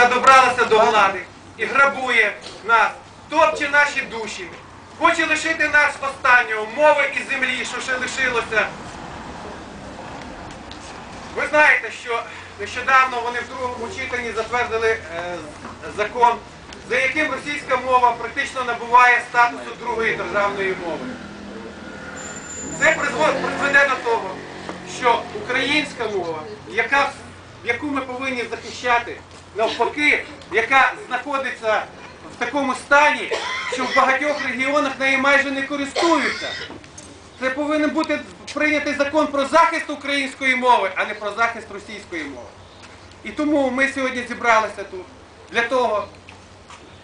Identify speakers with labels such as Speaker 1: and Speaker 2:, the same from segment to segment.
Speaker 1: яка добралася до влади і грабує нас, топче наші душі, хоче лишити нас останнього мови і землі, що ще лишилося. Ви знаєте, що нещодавно вони в другому читанні затвердили е, закон, за яким російська мова практично набуває статусу другої державної мови. Це призведе до того, що українська мова, яка, яку ми повинні захищати, навпаки, яка знаходиться в такому стані, що в багатьох регіонах нею майже не користуються. Це повинен бути прийнятий закон про захист української мови, а не про захист російської мови. І тому ми сьогодні зібралися тут для того,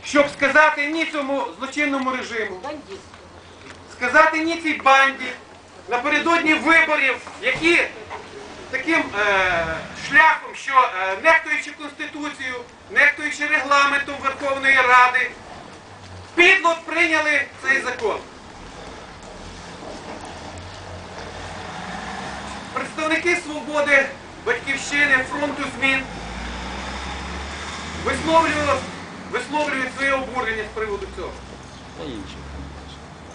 Speaker 1: щоб сказати ні цьому злочинному режиму, сказати ні цій банді напередодні виборів, які таким е, шляхом, що е, нехтуючи Конституцію, нехтуючи регламентом Верховної Ради, підло прийняли цей закон. Представники свободи, батьківщини, фронту змін висловлюють, своє обурення з приводу цього.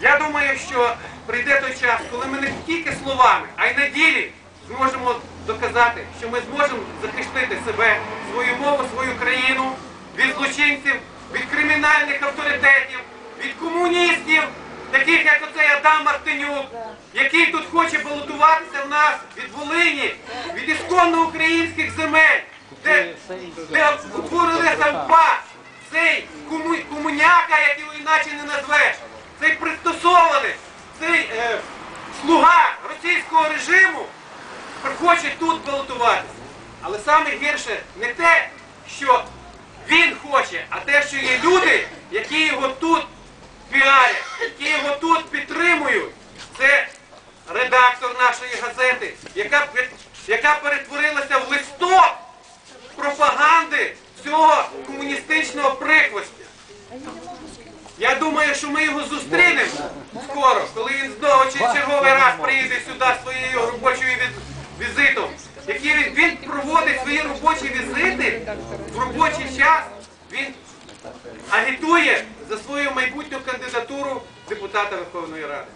Speaker 1: Я думаю, що прийде той час, коли ми не тільки словами, а й на ділі зможемо доказати, що ми зможемо захистити себе, свою мову, свою країну від злочинців, від кримінальних авторитетів, від комуністів, таких як оцей Адам Мартинюк, який тут хоче балотуватися в нас від Волині, від ісконно українських земель, де, де утворили Сампа, цей кому, комуняка, як його іначе не назвеш, цей пристосований, цей е, слуга російського режиму хоче тут балотуватися. Але саме гірше не те, що він хоче, а те, що є люди, які його тут піарять, які його тут підтримують. Це редактор нашої газети, яка, яка перетворилася в листок пропаганди цього комуністичного прихвостя. Я думаю, що ми його зустрінемо скоро, коли він знову чи черговий раз приїде сюди своєю в робочий час. Він агітує за свою майбутню кандидатуру депутата Верховної Ради.